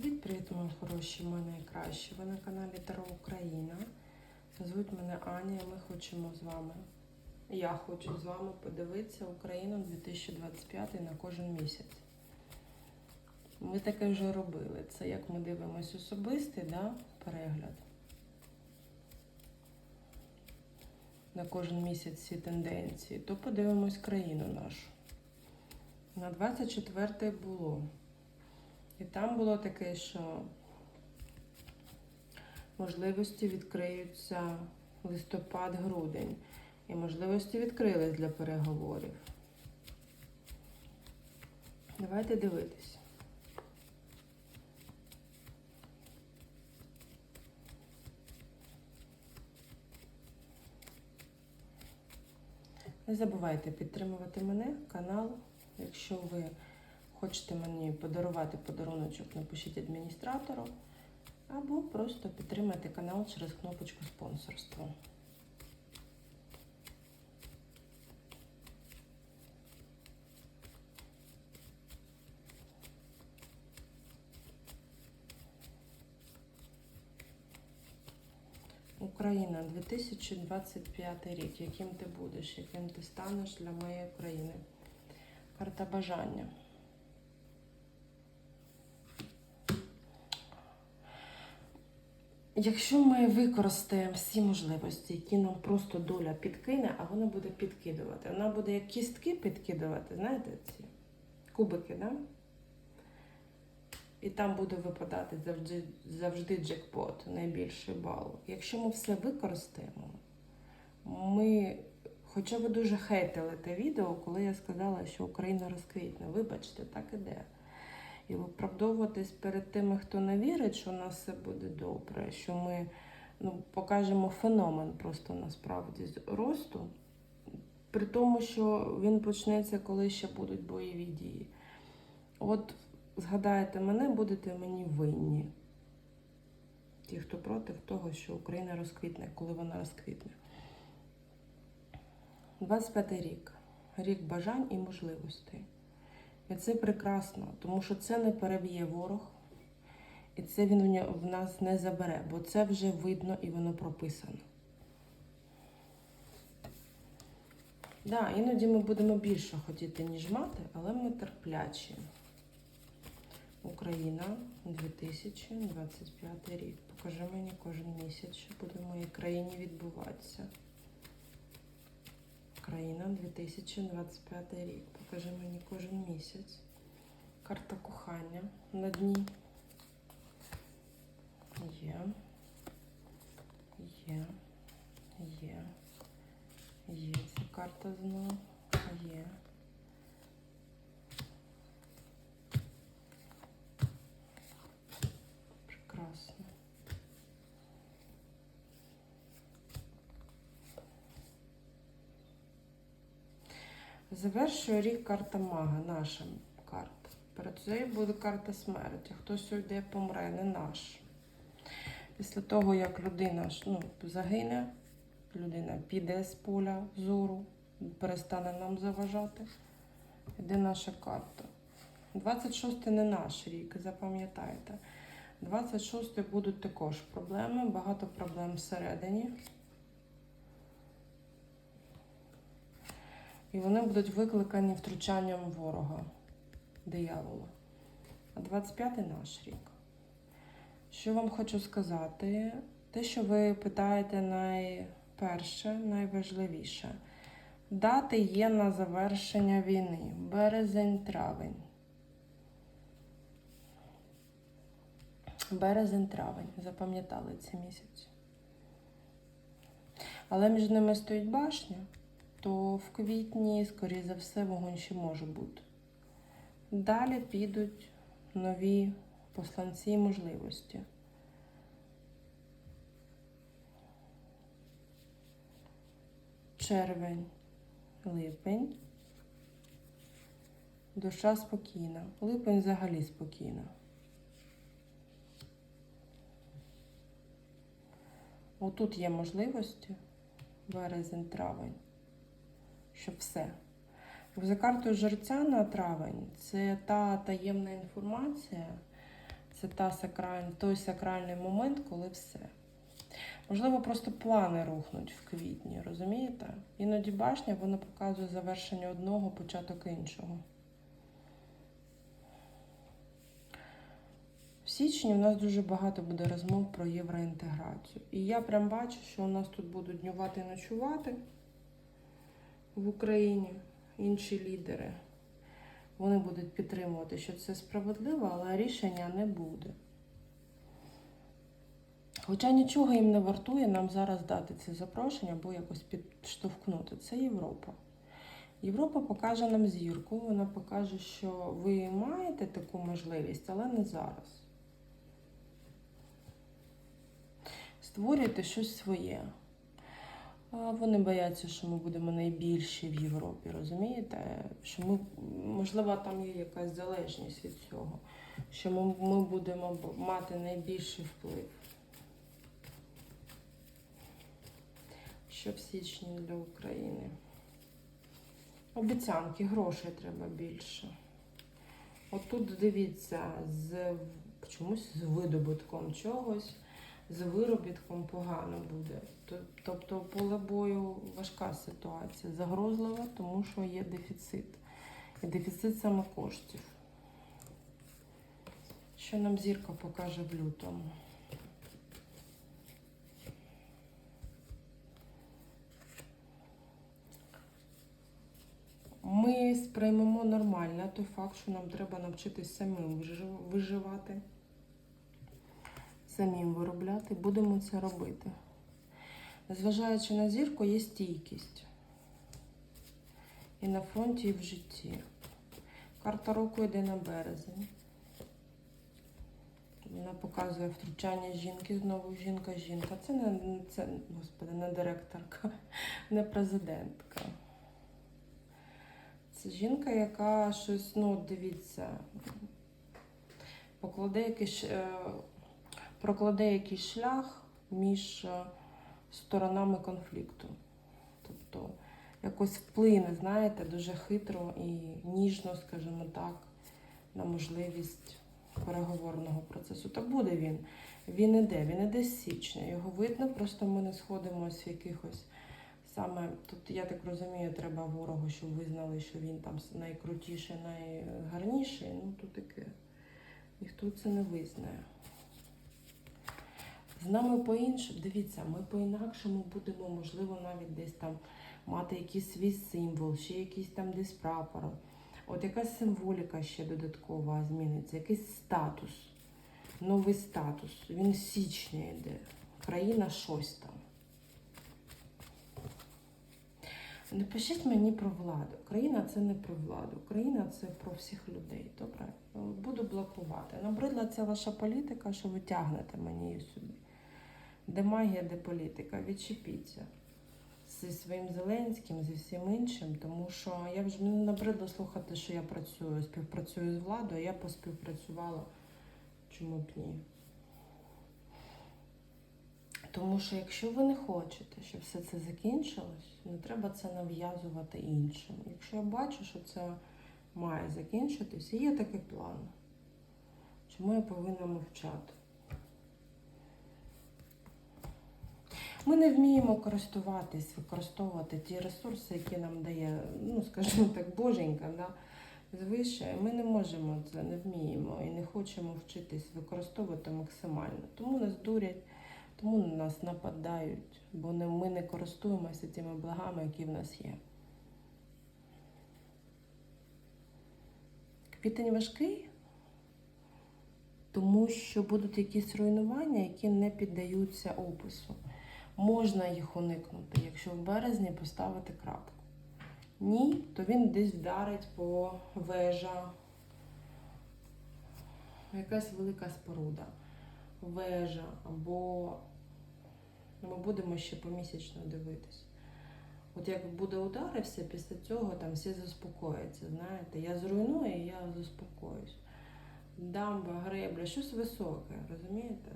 Привіт-привіт, мої хороші, мої найкращі. Ви на каналі Таро Україна. Звуть мене Аня, і ми хочемо з вами. Я хочу з вами подивитися Україну 2025 на кожен місяць. Ми таке вже робили. Це як ми дивимось особистий да, перегляд. На кожен місяць ці тенденції, то подивимось країну нашу. На 24 було. І там було таке, що можливості відкриються листопад-грудень. І можливості відкрились для переговорів. Давайте дивитись. Не забувайте підтримувати мене, канал. Якщо ви хочете мені подарувати подаруночок, напишіть адміністратору. Або просто підтримайте канал через кнопочку спонсорство. Україна 2025 рік. Яким ти будеш, яким ти станеш для моєї країни? Карта бажання. Якщо ми використаємо всі можливості, які нам просто доля підкине, а вона буде підкидувати. Вона буде як кістки підкидувати, знаєте, ці кубики, да? І там буде випадати завжди, завжди джекпот, найбільший бал. Якщо ми все використаємо, ми, хоча ви дуже хейтили те відео, коли я сказала, що Україна розквітне, вибачте, так іде. І виправдовуватись перед тими, хто не вірить, що у нас все буде добре, що ми ну, покажемо феномен просто насправді росту, при тому, що він почнеться, коли ще будуть бойові дії. От згадаєте мене, будете мені винні. Ті, хто проти того, що Україна розквітне, коли вона розквітне. 25 рік. Рік бажань і можливостей. І це прекрасно, тому що це не переб'є ворог, і це він в нас не забере, бо це вже видно і воно прописано. Да, іноді ми будемо більше хотіти, ніж мати, але ми терплячі. Україна 2025 рік. Покажи мені кожен місяць, що буде в моїй країні відбуватися. Країна 2025 рік. Покажи мені кожен місяць. Карта кохання на дні. Є. Є. Є. Є ця карта знову. Є. Прекрасно. Завершує рік карта мага, наша карта. Перед цією буде карта смерті. Хтось сьогодні помре, не наш. Після того, як людина ну, загине, людина піде з поля зору, перестане нам заважати. Іде наша карта. 26 не наш рік, запам'ятайте. 26 будуть також проблеми, багато проблем всередині. І вони будуть викликані втручанням ворога, диявола. А 25-й наш рік. Що вам хочу сказати? Те, що ви питаєте найперше, найважливіше. Дати є на завершення війни. Березень-травень. Березень-травень. Запам'ятали ці місяці. Але між ними стоїть башня то в квітні, скоріше за все, вогонь ще може бути. Далі підуть нові посланці і можливості. Червень, липень. Душа спокійна. Липень взагалі спокійна. Отут є можливості. Березень, травень щоб все. За картою жерця на травень це та таємна інформація, Це та сакраль... той сакральний момент, коли все. Можливо, просто плани рухнуть в квітні, розумієте? Іноді башня вона показує завершення одного, початок іншого. В січні у нас дуже багато буде розмов про євроінтеграцію. І я прям бачу, що у нас тут будуть днювати і ночувати в Україні інші лідери. Вони будуть підтримувати, що це справедливо, але рішення не буде. Хоча нічого їм не вартує нам зараз дати це запрошення або якось підштовхнути. Це Європа. Європа покаже нам зірку, вона покаже, що ви маєте таку можливість, але не зараз. Створюйте щось своє. Вони бояться, що ми будемо найбільші в Європі, розумієте? Що ми, можливо, там є якась залежність від цього, що ми, ми будемо мати найбільший вплив. Що в січні для України? Обіцянки, грошей треба більше. Отут дивіться, з чомусь з видобутком чогось, з виробітком погано буде. Тобто поле бою важка ситуація, загрозлива, тому що є дефіцит. І дефіцит саме коштів. Що нам зірка покаже в лютому? Ми сприймемо нормально той факт, що нам треба навчитись самим виживати, самим виробляти. Будемо це робити. Незважаючи на зірку, є стійкість. І на фронті, і в житті. Карта року йде на березень. Вона показує втручання жінки, знову жінка-жінка. Це не це, господи, не директорка, не президентка. Це жінка, яка щось, ну, дивіться, покладе якийсь, е, прокладе якийсь шлях між е, сторонами конфлікту. Тобто якось вплине, знаєте, дуже хитро і ніжно, скажімо так, на можливість переговорного процесу. Та буде він. Він іде, він іде з січня. Його видно, просто ми не сходимося в якихось саме. Тут, я так розумію, треба ворогу, щоб визнали, що він там найкрутіший, найгарніший. Ну, тут таке. Ніхто це не визнає. З нами по-іншому, дивіться, ми по-інакшому будемо, можливо, навіть десь там мати якийсь свій символ, ще якийсь там десь прапор. От якась символіка ще додаткова зміниться, якийсь статус, новий статус. Він січня йде. Країна щось там. Не пишіть мені про владу. Україна це не про владу. Україна це про всіх людей. Добре? Буду блокувати. Набридла ця ваша політика, що ви тягнете мені сюди. Де магія, де політика? Відчепіться зі своїм Зеленським, зі всім іншим, тому що я вже мені набридло слухати, що я працюю, співпрацюю з владою, я поспівпрацювала. Чому б ні? Тому що якщо ви не хочете, щоб все це закінчилось, не треба це нав'язувати іншим. Якщо я бачу, що це має закінчитися, є такий план. Чому я повинна мовчати? Ми не вміємо користуватись, використовувати ті ресурси, які нам дає, ну, скажімо так, боженька, да? звище. Ми не можемо це, не вміємо і не хочемо вчитись використовувати максимально. Тому нас дурять, тому на нас нападають, бо ми не користуємося тими благами, які в нас є. Квітень важкий, тому що будуть якісь руйнування, які не піддаються опису. Можна їх уникнути, якщо в березні поставити крапку. Ні, то він десь вдарить по вежа. Якась велика споруда. Вежа або ми будемо ще помісячно дивитись. От як буде ударився, після цього там всі заспокояться. Знаєте, я зруйную, і я заспокоюсь. Дамба, гребля, щось високе, розумієте?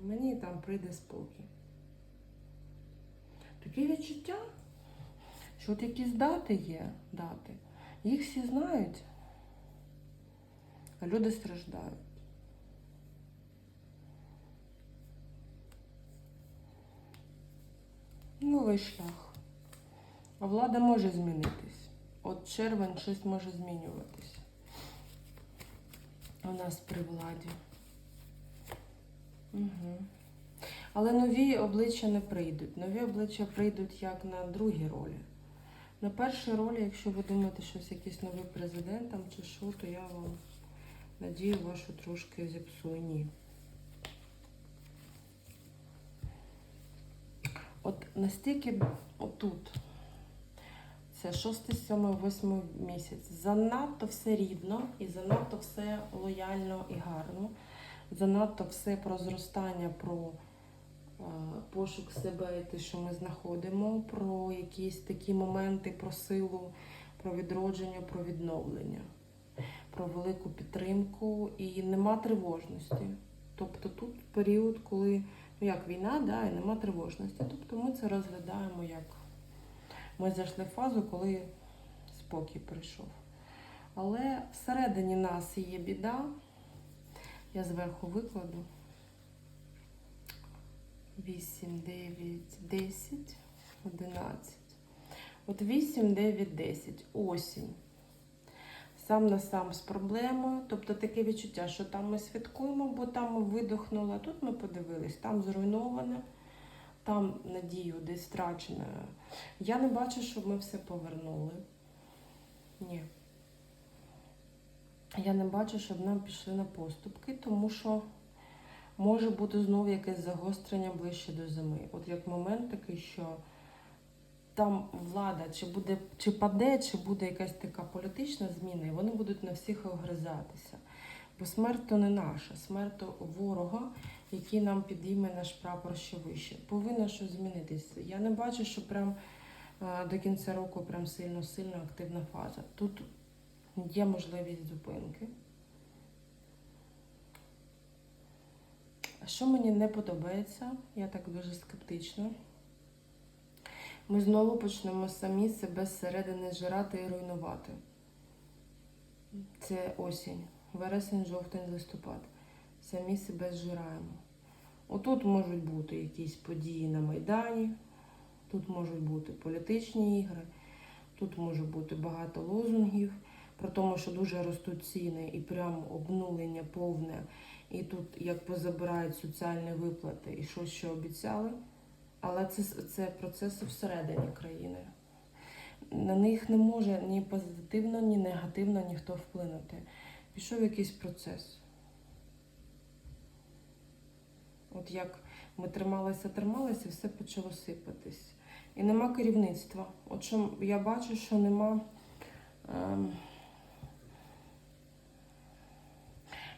Мені там прийде спокій. Таке відчуття, що от якісь дати є, дати. Їх всі знають. А люди страждають. Новий шлях. А влада може змінитись. От червень щось може змінюватись. У нас при владі. Угу. Але нові обличчя не прийдуть. Нові обличчя прийдуть як на другі ролі. На першій ролі, якщо ви думаєте, що якийсь новий президент там чи що, то я вам надію вашу трошки зіпсую. Ні. От настільки отут, це 6, 7, 8 місяць, занадто все рівно і занадто все лояльно і гарно. Занадто все про зростання, про е, пошук себе і те, що ми знаходимо, про якісь такі моменти, про силу, про відродження, про відновлення, про велику підтримку і нема тривожності. Тобто тут період, коли ну як війна, да, і нема тривожності. Тобто ми це розглядаємо як ми зайшли в фазу, коли спокій прийшов. Але всередині нас є біда. Я зверху викладу. 8, 9, 10, 11. От 8, 9, 10. Осінь. Сам на сам з проблемою. Тобто таке відчуття, що там ми святкуємо, бо там ми тут ми подивились, там зруйноване, там надію десь втрачена. Я не бачу, щоб ми все повернули. Ні. Я не бачу, щоб нам пішли на поступки, тому що може бути знову якесь загострення ближче до зими. От як момент такий, що там влада чи буде, чи паде, чи буде якась така політична зміна, і вони будуть на всіх огризатися. Бо смерть то не наша, смерть то ворога, який нам підійме наш прапор ще вище. Повинно щось змінитися. Я не бачу, що прям е, до кінця року прям сильно-сильно активна фаза. Тут є можливість зупинки. А що мені не подобається, я так дуже скептично. Ми знову почнемо самі себе зсередини жирати і руйнувати. Це осінь, вересень, жовтень, листопад. Самі себе зжираємо. Отут можуть бути якісь події на Майдані, тут можуть бути політичні ігри, тут може бути багато лозунгів про тому, що дуже ростуть ціни і прям обнулення повне. І тут як позабирають соціальні виплати і що ще обіцяли. Але це, це процеси всередині країни. На них не може ні позитивно, ні негативно ніхто вплинути. Пішов якийсь процес. От як ми трималися, трималися, все почало сипатись. І нема керівництва. От що я бачу, що нема. Ем,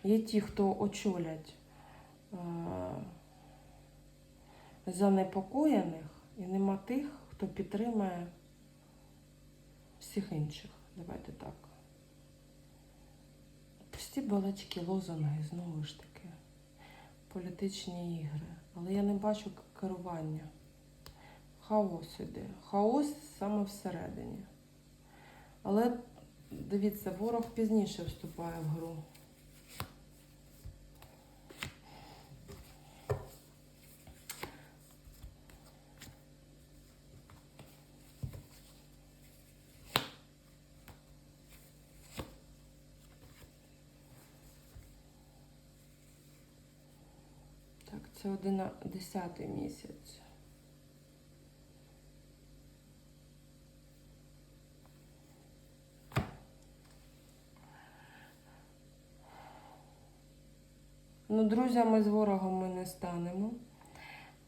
є ті, хто очолять. Е, занепокоєних і нема тих, хто підтримує всіх інших. Давайте так. Пусті балачки, лозунги, знову ж таки, політичні ігри. Але я не бачу керування. Хаос іде. Хаос саме всередині. Але дивіться, ворог пізніше вступає в гру. Так, це один десятий місяць. Ну, друзями з ворогом ми не станемо.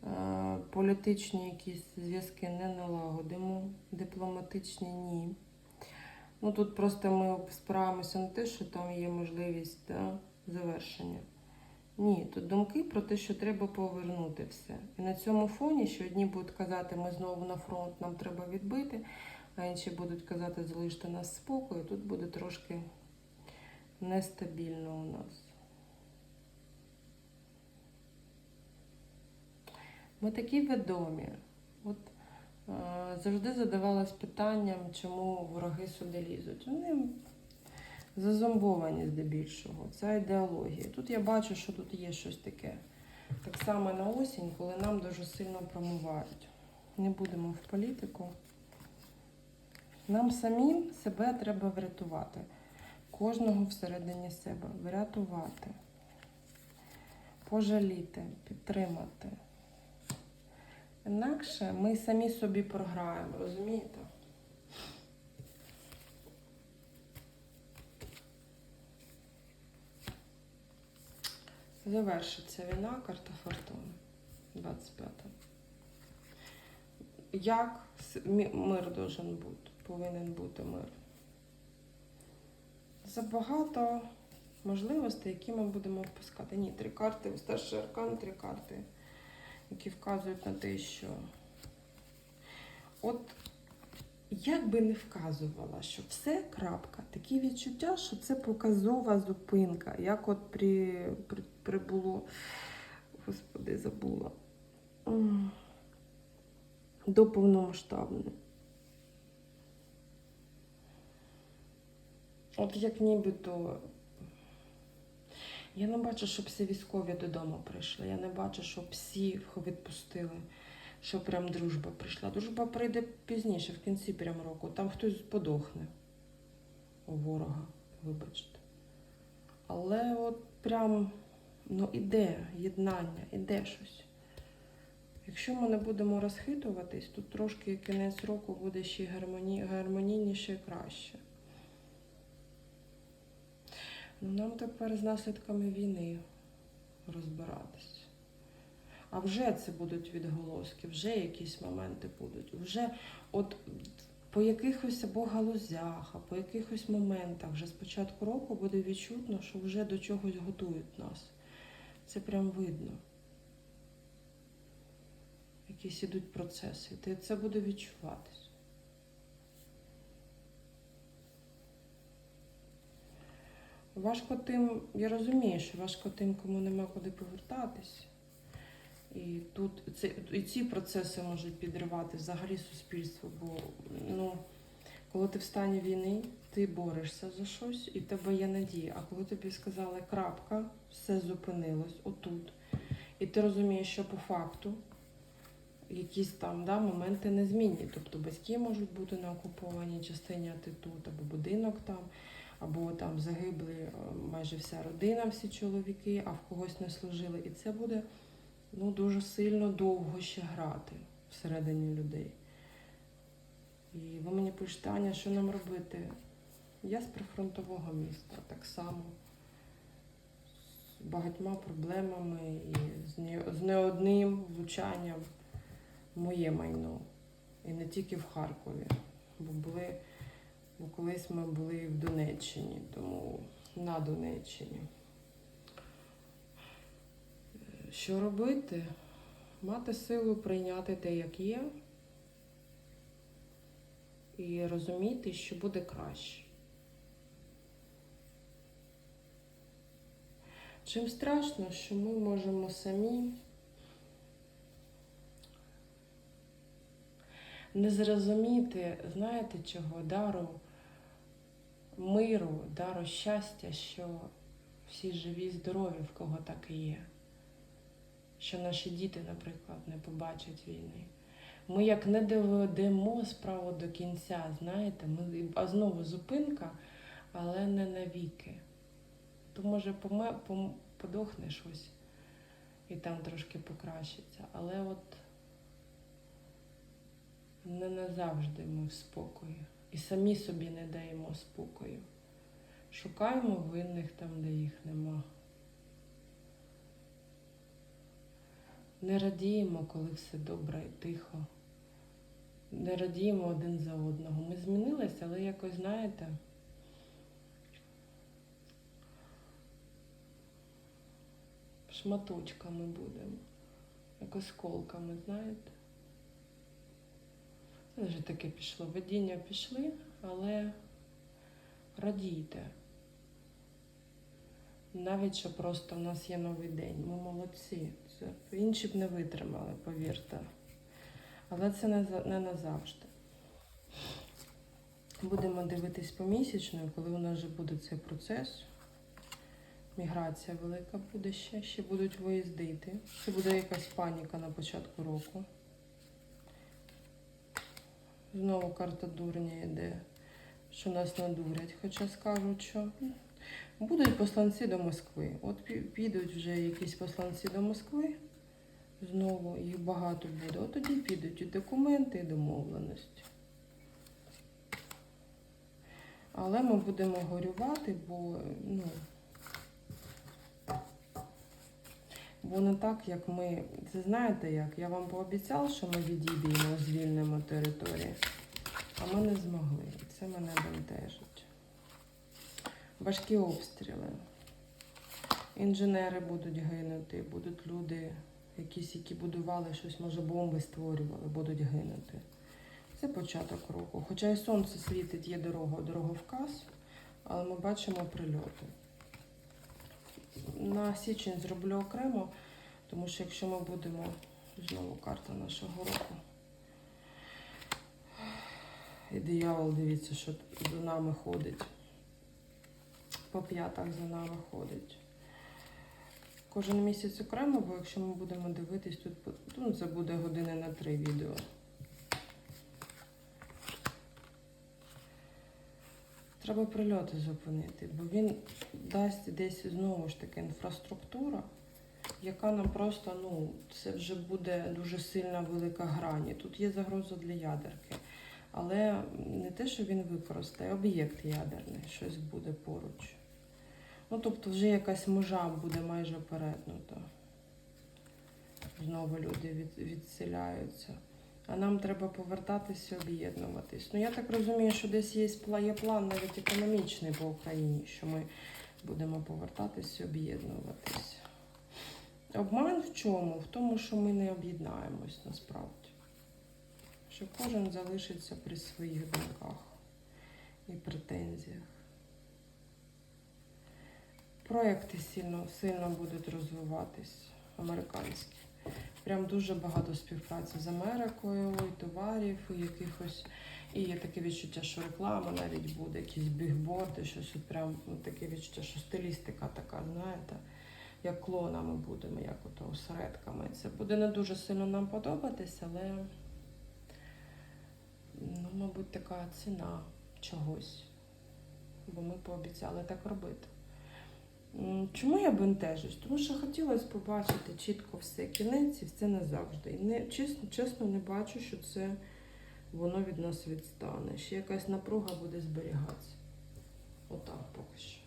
Е, Політичні якісь зв'язки не налагодимо, дипломатичні ні. Ну тут просто ми спираємося на те, що там є можливість да, завершення. Ні, тут думки про те, що треба повернути все. І на цьому фоні, що одні будуть казати, ми знову на фронт, нам треба відбити, а інші будуть казати, залиште нас спокою, тут буде трошки нестабільно у нас. Ми такі відомі. От е, завжди задавалась питанням, чому вороги сюди лізуть. Вони Зазомбовані здебільшого. Це ідеологія. Тут я бачу, що тут є щось таке. Так само на осінь, коли нам дуже сильно промивають. Не будемо в політику. Нам самим себе треба врятувати. Кожного всередині себе врятувати, пожаліти, підтримати. Інакше ми самі собі програємо, розумієте? Завершиться війна, карта фортуни 25. Як мир должен бути? Повинен бути мир. Забагато можливостей, які ми будемо впускати. Ні, три карти, старший аркан, три карти, які вказують на те, що от як би не вказувала, що все крапка, такі відчуття, що це показова зупинка, як от при, при, прибуло, господи, забула. До повномасштабної. От як нібито. Я не бачу, щоб всі військові додому прийшли. Я не бачу, щоб всі відпустили, що прям дружба прийшла. Дружба прийде пізніше, в кінці прям року. Там хтось подохне у ворога, вибачте. Але от прям ну іде єднання, іде щось. Якщо ми не будемо розхитуватись, то трошки кінець року буде ще гармоні... гармонійніше і краще. Ну, нам тепер з наслідками війни розбиратись. А вже це будуть відголоски, вже якісь моменти будуть. Вже от по якихось або галузях, а по якихось моментах вже з початку року буде відчутно, що вже до чогось готують нас. Це прям видно. Якісь ідуть процеси. Ти це буде відчуватись. Важко тим, я розумію, що важко тим, кому нема куди повертатись. І тут це, і ці процеси можуть підривати взагалі суспільство, бо ну, коли ти в стані війни, ти борешся за щось і в тебе є надія. А коли тобі сказали крапка, все зупинилось отут. І ти розумієш, що по факту якісь там да, моменти не змінні. Тобто батьки можуть бути на окупованій частині, а ти тут, або будинок там, або там загибли е, майже вся родина, всі чоловіки, а в когось не служили. І це буде ну, дуже сильно довго ще грати всередині людей. І ви мені пишете, Аня, що нам робити? Я з прифронтового міста так само. З багатьма проблемами і з не, одним влучанням моє майно. І не тільки в Харкові. Бо були, бо колись ми були в Донеччині, тому на Донеччині. Що робити? Мати силу прийняти те, як є, і розуміти, що буде краще. Чим страшно, що ми можемо самі не зрозуміти, знаєте чого, дару миру, дару щастя, що всі живі, здорові, в кого так і є що наші діти, наприклад, не побачать війни. Ми як не доведемо справу до кінця, знаєте, ми, а знову зупинка, але не навіки. То може поме, пом, подохне щось і там трошки покращиться. Але от не назавжди ми в спокої. І самі собі не даємо спокою. Шукаємо винних там, де їх нема. Не радіємо, коли все добре і тихо. Не радіємо один за одного. Ми змінилися, але якось, знаєте, шматочками будемо, як осколками, знаєте. Це вже таке пішло. Видіння пішли, але радійте. Навіть що просто в нас є новий день. Ми молодці. Інші б не витримали, повірте. Але це не, не назавжди. Будемо дивитись помісячно, коли у нас вже буде цей процес. Міграція велика буде ще, ще будуть виїздити. Це буде якась паніка на початку року. Знову карта дурня йде, що нас надурять, хоча скажуть, що будуть посланці до Москви. От підуть вже якісь посланці до Москви. Знову їх багато буде. От тоді підуть і документи, і домовленості. Але ми будемо горювати, бо ну, бо не так, як ми. Це знаєте як? Я вам пообіцяв, що ми відійдемо, звільнимо територію, а ми не змогли. Це мене бентежить. Важкі обстріли. Інженери будуть гинути, будуть люди, якісь, які будували щось, може бомби створювали, будуть гинути. Це початок року. Хоча і сонце світить, є дорога, дороговказ, але ми бачимо прильоти. На січень зроблю окремо, тому що якщо ми будемо знову карта нашого року. І диявол, дивіться, що за нами ходить. По п'ятах за нами ходить. Кожен місяць окремо, бо якщо ми будемо дивитись, тут ну, це буде години на три відео. Треба прильоти зупинити, бо він дасть десь знову ж таки інфраструктура, яка нам просто, ну, це вже буде дуже сильна велика грані. Тут є загроза для ядерки. Але не те, що він використає, об'єкт ядерний, щось буде поруч. Ну, тобто вже якась межа буде майже перетнута. Знову люди від, відселяються. А нам треба повертатися, об'єднуватись. Ну я так розумію, що десь є є план навіть економічний по Україні, що ми будемо повертатися, об'єднуватись. Обман в чому? В тому, що ми не об'єднаємось насправді. Що кожен залишиться при своїх думках і претензіях. Проекти сильно, сильно будуть розвиватись американські. Прям дуже багато співпраці з Америкою, і товарів, і якихось. І є таке відчуття, що реклама навіть буде, якісь бігборди, щось от прям от таке відчуття, що стилістика така, знаєте, як клонами будемо, як ото осередками. Це буде не дуже сильно нам подобатись, але, ну, мабуть, така ціна чогось. Бо ми пообіцяли так робити. Чому я бентежусь? Тому що хотілося побачити чітко все кінець і все назавжди. І не, чесно, чесно не бачу, що це воно від нас відстане. Ще якась напруга буде зберігатися. Отак поки що.